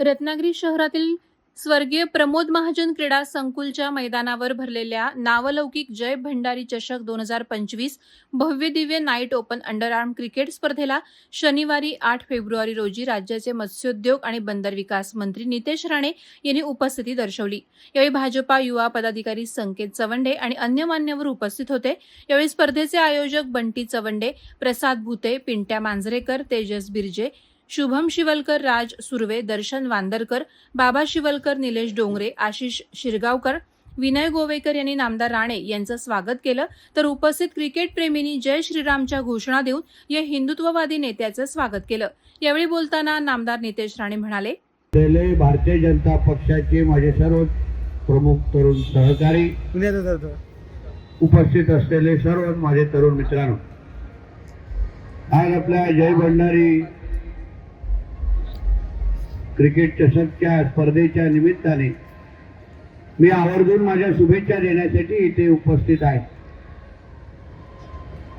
रत्नागिरी शहरातील स्वर्गीय प्रमोद महाजन क्रीडा संकुलच्या मैदानावर भरलेल्या नावलौकिक जय भंडारी चषक दोन हजार पंचवीस भव्य Divya night open under arm cricket स्पर्धेला शनिवारी आठ फेब्रुवारी रोजी राज्याचे मत्स्योद्योग आणि बंदर विकास मंत्री नितेश राणे यांनी उपस्थिती दर्शवली. यावेळी भाजपा युवा पदाधिकारी संकेत चवंडे आणि अन्य मान्यवर उपस्थित होते. यावेळी स्पर्धेचे आयोजक बंटी चवंडे प्रसाद भुते पिंट्या मांजरेकर तेजस बिर्जे शुभम शिवलकर राज सुर्वे दर्शन वांदरकर बाबा शिवलकर निलेश डोंगरे आशिष शिरगावकर विनय गोवेकर यांनी नामदार राणे यांचं स्वागत केलं. तर उपस्थित क्रिकेट प्रेमींनी जय श्रीरामच्या घोषणा देऊन या हिंदुत्ववादी नेत्याचं स्वागत केलं. यावेळी बोलताना नामदार नितेश राणे म्हणाले भारतीय जनता पक्षाचे माझे सर्व प्रमुख तरुण सहकारी उपस्थित असलेले सर्व माझे तरुण मित्रांनो आज आपल्या जय भंडारी क्रिकेट चषकच्या स्पर्धेच्या निमित्ताने मी आवर्जून माझ्या शुभेच्छा देण्यासाठी इथे उपस्थित आहे.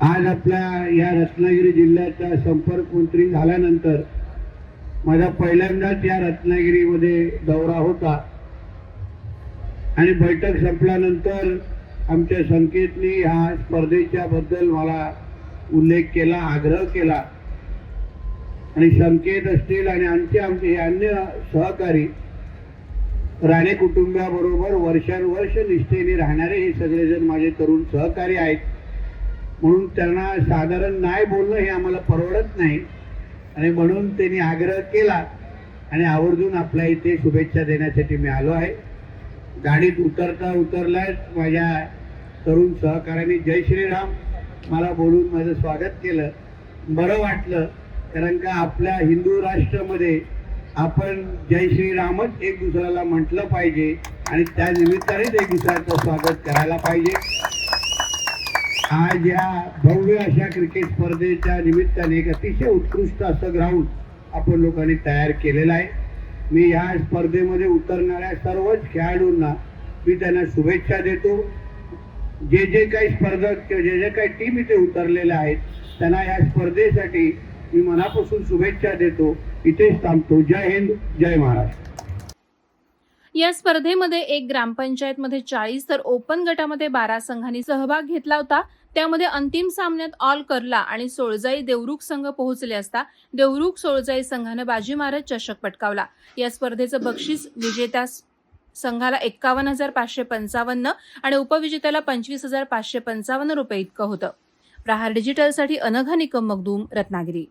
आज आपल्या या रत्नागिरी जिल्ह्याचा संपर्क मंत्री झाल्यानंतर माझा पहिल्यांदाच या रत्नागिरीमध्ये दौरा होता. आणि बैठक संपल्यानंतर आमच्या संकेतनी ह्या स्पर्धेच्या बद्दल मला उल्लेख केला आग्रह केला. आणि संकेत असतील आणि आमचे आमचे हे अन्य सहकारी राणे कुटुंबाबरोबर वर्षानुवर्ष निष्ठेने राहणारे हे सगळेजण माझे तरुण सहकारी आहेत. म्हणून त्यांना साधारण नाही बोलणं हे आम्हाला परवडत नाही. आणि म्हणून त्यांनी आग्रह केला आणि आवर्जून आपल्या इथे शुभेच्छा देण्यासाठी मी आलो आहे. गाडीत उतरता उतरल्याच माझ्या तरुण सहकाऱ्यांनी जय श्रीराम. मला बोलून माझं स्वागत केलं. बरं वाटलं. कारण का आपल्या हिंदू राष्ट्रामध्ये आपण जय श्रीरामच एक दुसऱ्याला म्हटलं पाहिजे आणि त्या निमित्तानेच एक दुसऱ्याचं स्वागत करायला पाहिजे. आज या भव्य अशा क्रिकेट स्पर्धेच्या निमित्ताने एक अतिशय उत्कृष्ट असं ग्राउंड आपण लोकांनी तयार केलेलं आहे. मी या स्पर्धेमध्ये उतरणाऱ्या सर्वच खेळाडूंना मी त्यांना शुभेच्छा देतो. जे जे काही स्पर्धक किंवा जे जे काही टीम इथे उतरलेल्या आहेत त्यांना या स्पर्धेसाठी मी मनापासून शुभेच्छा देतो. इथेच थांबतो. जय हिंद जय महाराष्ट्र. या स्पर्धेमध्ये एक ग्रामपंचायतमध्ये चाळीस तर ओपन गटामध्ये बारा संघांनी सहभाग घेतला होता. त्यामध्ये अंतिम सामन्यात ऑल करला आणि सोळजाई देवरुख संघ पोहोचले असता देवरुख सोळजाई संघानं बाजी मारत चषक पटकावला. या स्पर्धेचं बक्षीस विजेत्या संघाला एक्कावन्न हजार पाचशे पंचावन्न आणि उपविजेत्याला पंचवीस हजार पाचशे पंचावन्न रुपये इतकं होतं. प्रहार डिजिटलसाठी अनघा निकम मगदूम रत्नागिरी.